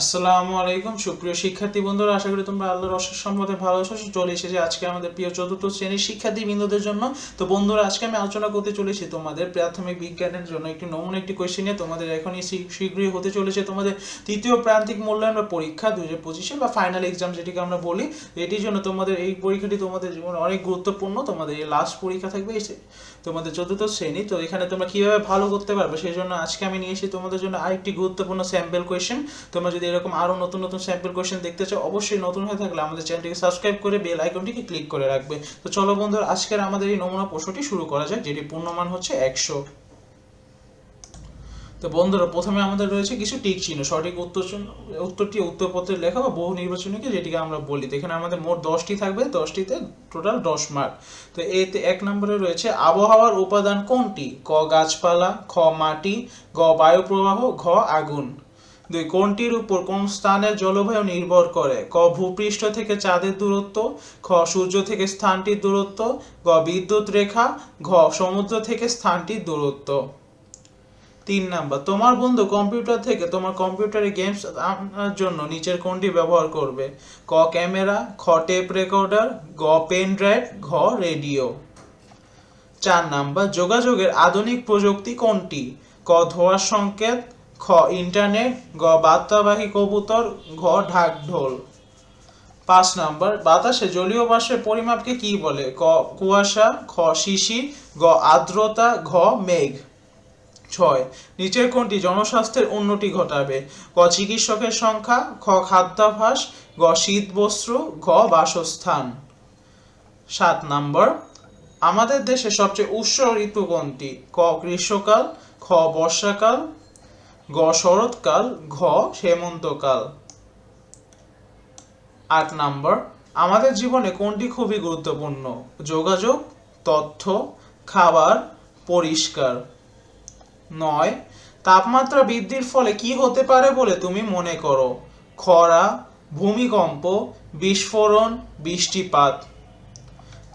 আসসালামু আলাইকুম, সুপ্রিয় শিক্ষার্থী বন্ধুরা, আশা করি তোমরা আল্লাহর অশেষ সম্পদে ভালো আছো। চলে এসেছে আজকে আমাদের প্রিয় চতুর্থ শ্রেণির শিক্ষার্থী বিন্দুদের জন্য। তো বন্ধুরা, আজকে আমি আলোচনা করতে চলেছি তোমাদের প্রাথমিক বিজ্ঞানের জন্য একটি নমুনা, একটি কোয়েশ্চেন নিয়ে। তোমাদের এখনই শীঘ্রই হতে চলেছে তোমাদের তৃতীয় প্রান্তিক মূল্যায়ন বা পরীক্ষা দুই হাজার পঁচিশে বা ফাইনাল এক্সাম যেটিকে আমরা বলি। এটির জন্য তোমাদের, এই পরীক্ষাটি তোমাদের জীবনে অনেক গুরুত্বপূর্ণ। তোমাদের এই লাস্ট পরীক্ষা থাকবে তোমাদের চতুর্থ শ্রেণি, তো এখানে তোমরা কীভাবে ভালো করতে পারবে সেই জন্য আজকে আমি নিয়ে এসেছি তোমাদের জন্য আরেকটি গুরুত্বপূর্ণ স্যাম্পল কোয়েশ্চেন তোমরা যদি এরকম আরও নতুন নতুন স্যাম্পল কোয়েশ্চেন দেখতে চাও, অবশ্যই নতুন হয়ে থাকলে আমাদের চ্যানেলটিকে সাবস্ক্রাইব করে বেল আইকনটিকে ক্লিক করে রাখবে। তো চলো বন্ধুরা, আজকের আমাদের এই নমুনা প্রশ্নটি শুরু করা যাক যেটি পূর্ণমান হচ্ছে একশো। তো বন্ধুরা, প্রথমে আমাদের রয়েছে কিছু টিক চিহ্ন, সঠিক উত্তর উত্তরটি উত্তরপত্রে লেখা বা বহু নির্বাচনীকে যেটিকে আমরা বলি। এখানে আমাদের মোট দশটি থাকবে, দশটিতে টোটাল দশ মার্ক তো এতে এক নম্বরে রয়েছে, আবহাওয়ার উপাদান কোনটি? ক গাছপালা, খ মাটি, গ বায়ু প্রবাহ ঘ আগুন। দুই, কোনটির উপর কোন স্থানের জলবায়ু নির্ভর করে? ক, ভূপৃষ্ঠ থেকে চাঁদের দূরত্ব, খ, সূর্য থেকে স্থানটির দূরত্ব, গ, বিদ্যুৎ রেখা, ঘ, সমুদ্র থেকে স্থানটির দূরত্ব। তিন নাম্বার, তোমার বন্ধু কম্পিউটার থেকে তোমার কম্পিউটারে গেমস আনার জন্য নিচের কোনটি ব্যবহার করবে? ক ক্যামেরা খ টেপ রেকর্ডার গ পেন ড্রাইভ ঘ রেডিও চার নাম্বার, যোগাযোগের আধুনিক প্রযুক্তি কোনটি? ক, ধোঁয়ার সংকেত, খ ইন্টারনেট গ, বার্তাবাহী কবুতর, ঘ, ঢাক ঢোল. পাঁচ নাম্বার, বাতাসে জলীয় বাষ্পের পরিমাপকে কি বলে? ক, কুয়াশা, খ শিশি গ, আর্দ্রতা, ঘ, মেঘ। ছয়। নিচের কোনটি জনস্বাস্থ্যের উন্নতি ঘটাবে। ক চিকিৎসকের সংখ্যা। খ খাদ্যাভাস গ শীত বস্ত্র ঘ, বাসস্থান। সাত নম্বর। আমাদের দেশে সবচেয়ে উষ্ণ ঋতু কোনটি? ক, গ্রীষ্মকাল। খ, বর্ষাকাল। গ, শরৎকাল। ঘ, হেমন্তকাল। আট নম্বর। আমাদের জীবনে কোনটি খুবই গুরুত্বপূর্ণ? যোগাযোগ, তথ্য, খাবার, পরিষ্কার। নয়, তাপমাত্রা বৃদ্ধির ফলে কি হতে পারে বলে তুমি মনে করো? খরা, ভূমিকম্প, বিস্ফোরণ, বৃষ্টিপাত।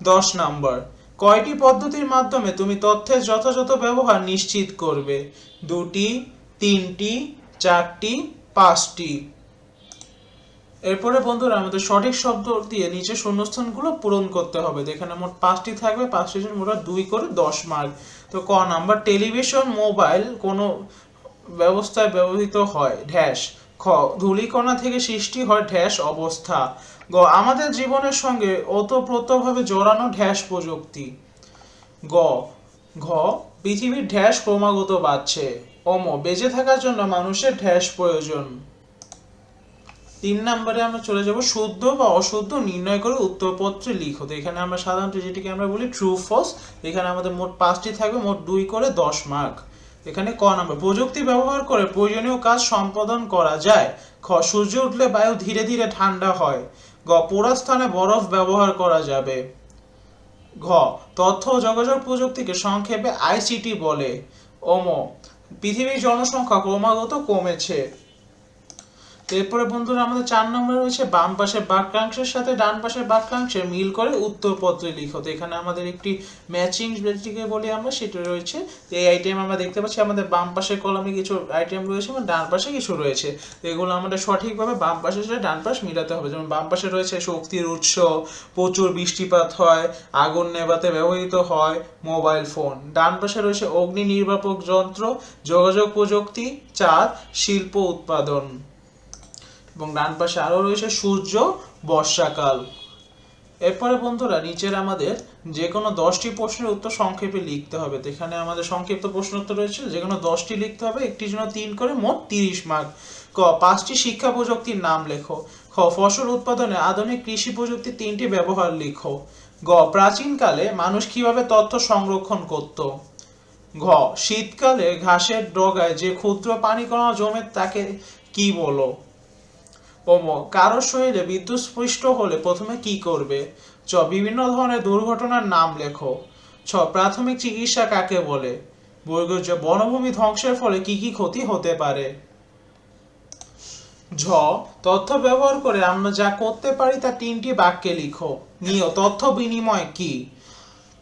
দশ নম্বর, কয়টি পদ্ধতির মাধ্যমে তুমি তথ্যের যথাযথ ব্যবহার নিশ্চিত করবে? দুটি, তিনটি, চারটি, পাঁচটি। এরপরে বন্ধুরা আমাদের সঠিক শব্দ দিয়ে নিচে শূন্যস্থানগুলো পূরণ করতে হবে। যেখানে মোট পাঁচটি থাকবে পাঁচটি মোট দুই করে দশ মার্ক তো ক নাম্বার, টেলিভিশন, মোবাইল কোনো ব্যবস্থায় ব্যবহৃত হয়, ড্যাশ। খ, ধূলিকণা থেকে সৃষ্টি হয় ড্যাশ অবস্থা। গ, আমাদের জীবনের সঙ্গে ওতপ্রোতভাবে জড়ানো ড্যাশ প্রযুক্তি। গ, ঘ, পৃথিবীর ড্যাশ ক্রমাগত বাড়ছে। অম, বেঁচে থাকার জন্য মানুষের ড্যাশ প্রয়োজন। তিন নম্বরে আমরা চলে যাব শুদ্ধ বা অশুদ্ধ নির্ণয় করে উত্তরপত্রে লিখো। তো এখানে আমরা সাধারণত যেটিকে আমরা বলি ট্রু ফলস এখানে আমাদের মোট পাঁচটি থাকবে, মোট দুই করে দশ মার্ক এখানে ক নম্বর, প্রযুক্তি ব্যবহার করে প্রয়োজনীয় কাজ সম্পাদন করা যায়। খ, সূর্য উঠলে বায়ু ধীরে ধীরে ঠান্ডা হয়। গ, পোড়া স্থানে বরফ ব্যবহার করা যাবে। ঘ, তথ্য ও যোগাযোগ প্রযুক্তিকে সংক্ষেপে আইসিটি বলে। ওম, পৃথিবীর জনসংখ্যা ক্রমাগত কমেছে। এরপরে বন্ধুরা আমাদের চার নম্বরে রয়েছে বাম পাশের বাক্যাংশের সাথে ডান পাশের বাক্যাংশের মিল করে উত্তরপত্রে লিখো। তো এখানে আমাদের একটি ম্যাচিং যেটিকে বলি আমরা, সেটা রয়েছে। এই আইটেম আমরা দেখতে পাচ্ছি, আমাদের বাম পাশের কলমে কিছু আইটেম রয়েছে এবং ডান পাশে কিছু রয়েছে। এগুলো আমাদের সঠিকভাবে বাম পাশের সাথে ডান পাশ মিলাতে হবে। যেমন বাম পাশে রয়েছে শক্তির উৎস, প্রচুর বৃষ্টিপাত হয়, আগুন নেভাতে ব্যবহৃত হয় মোবাইল ফোন ডান পাশে রয়েছে অগ্নি নির্বাপক যন্ত্র, যোগাযোগ প্রযুক্তি চার শিল্প উৎপাদন। এবং ডান পাশে আরও রয়েছে সূর্য, বর্ষাকাল। এরপরে বন্ধুরা, নিচের আমাদের যে কোনো দশটি প্রশ্নের উত্তর সংক্ষেপে লিখতে হবে। তো এখানে আমাদের সংক্ষিপ্ত প্রশ্ন উত্তর রয়েছে যে কোনো দশটি লিখতে হবে একটির জন্য তিন করে মোট তিরিশ মার্ক। ক, পাঁচটি শিক্ষা প্রযুক্তির নাম লেখো। খ, ফসল উৎপাদনে আধুনিক কৃষি প্রযুক্তির তিনটি ব্যবহার লিখো। গ, প্রাচীনকালে মানুষ কীভাবে তথ্য সংরক্ষণ করত? ঘ, শীতকালে ঘাসের ডগায় যে ক্ষুদ্র পানি কণা জমে তাকে কি বলো? ওম কারও শরীরে বিদ্যুৎ স্পৃষ্ট হলে প্রথমে কি করবে? চ, বিভিন্ন ধরনের দুর্ঘটনার নাম লেখো। ছ, প্রাথমিক চিকিৎসা কাকে বলে? বনভূমি ধ্বংসের ফলে কি কি ক্ষতি হতে পারে? ঝ, তথ্য ব্যবহার করে আমরা যা করতে পারি তা তিনটি বাক্যে লিখো। নিয়, তথ্য বিনিময় কি?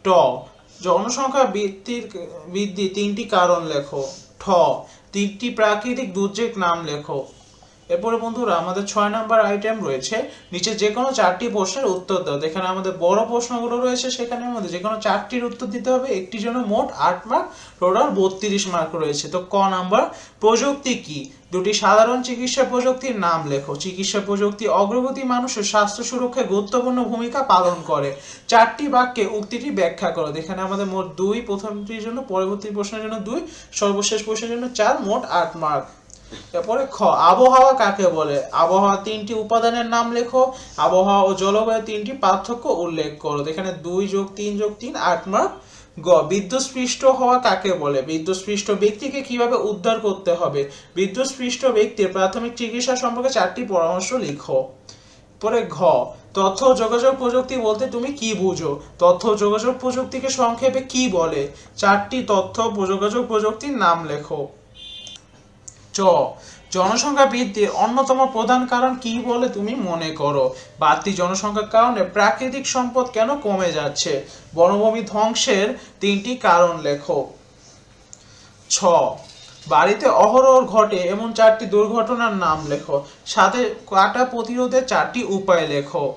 ট, জনসংখ্যা বৃদ্ধির বৃদ্ধি তিনটি কারণ লেখো। ঠ, তিনটি প্রাকৃতিক দুর্যোগ নাম লেখো। এরপরে বন্ধুরা, আমাদের ছয় নাম্বার আইটেম রয়েছে। নিচে যে কোনো চারটি প্রশ্নের উত্তর দাও। এখানে আমাদের বড় প্রশ্নগুলো রয়েছে, সেখানে আমাদের যে কোনো চারটির উত্তর দিতে হবে। একটির জন্য মোট আট মার্ক টোটাল বত্রিশ মার্ক রয়েছে। তো ক নাম্বার, প্রযুক্তি কি? দুটি সাধারণ চিকিৎসা প্রযুক্তির নাম লেখো। চিকিৎসা প্রযুক্তি অগ্রগতি মানুষের স্বাস্থ্য সুরক্ষায় গুরুত্বপূর্ণ ভূমিকা পালন করে। চারটি বাক্যে উক্তিটি ব্যাখ্যা করো। এখানে আমাদের মোট দুই, প্রথমটির জন্য, পরবর্তী প্রশ্নের জন্য দুই, সর্বশেষ প্রশ্নের জন্য চার, মোট আট মার্ক তারপরে খ, আবহাওয়া কাকে বলে? আবহাওয়া তিনটি উপাদানের নাম লেখো, আবহাওয়া ও জলবায়ু তিনটি পার্থক্য উল্লেখ করো। এখানে দুই যোগ তিন যোগ তিন, আট মার্ক। গ, বিদ্যুৎস্পৃষ্ট হওয়া কাকে বলে? বিদ্যুৎস্পৃষ্ট ব্যক্তিকে কীভাবে উদ্ধার করতে হবে? বিদ্যুৎস্পৃষ্ট ব্যক্তির প্রাথমিক চিকিৎসা সম্পর্কে চারটি পরামর্শ লিখো। পরে ঘ, তথ্য যোগাযোগ প্রযুক্তি বলতে তুমি কি বুঝো? তথ্য যোগাযোগ প্রযুক্তিকে সংক্ষেপে কি বলে? চারটি তথ্য যোগাযোগ প্রযুক্তির নাম লেখো। জনসংখ্যা বৃদ্ধির অন্যতম প্রধান কারণ কি বলে তুমি মনে করো? বাড়তি জনসংখ্যার কারণে প্রাকৃতিক সম্পদ কেন কমে যাচ্ছে? বনভূমি ধ্বংসের তিনটি কারণ লেখো। ছ। বাড়িতে অহরহ ঘটে এমন চারটি দুর্ঘটনার নাম লেখো। সাথে কাটা প্রতিরোধের চারটি উপায় লেখো।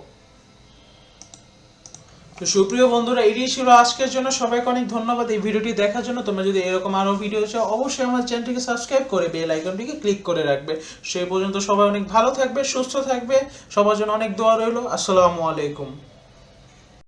তো সুপ্রিয় বন্ধুরা এটি ছিল আজকের জন্য। সবাইকে অনেক ধন্যবাদ এই ভিডিওটি দেখার জন্য। তোমরা যদি এরকম আরও ভিডিও চাও, অবশ্যই আমার চ্যানেলটিকে সাবস্ক্রাইব করে বেল আইকনটিকে ক্লিক করে রাখবে। সেই পর্যন্ত সবাই অনেক ভালো থাকবে, সুস্থ থাকবে। সবার জন্য অনেক দোয়া রইল। আসসালামু আলাইকুম।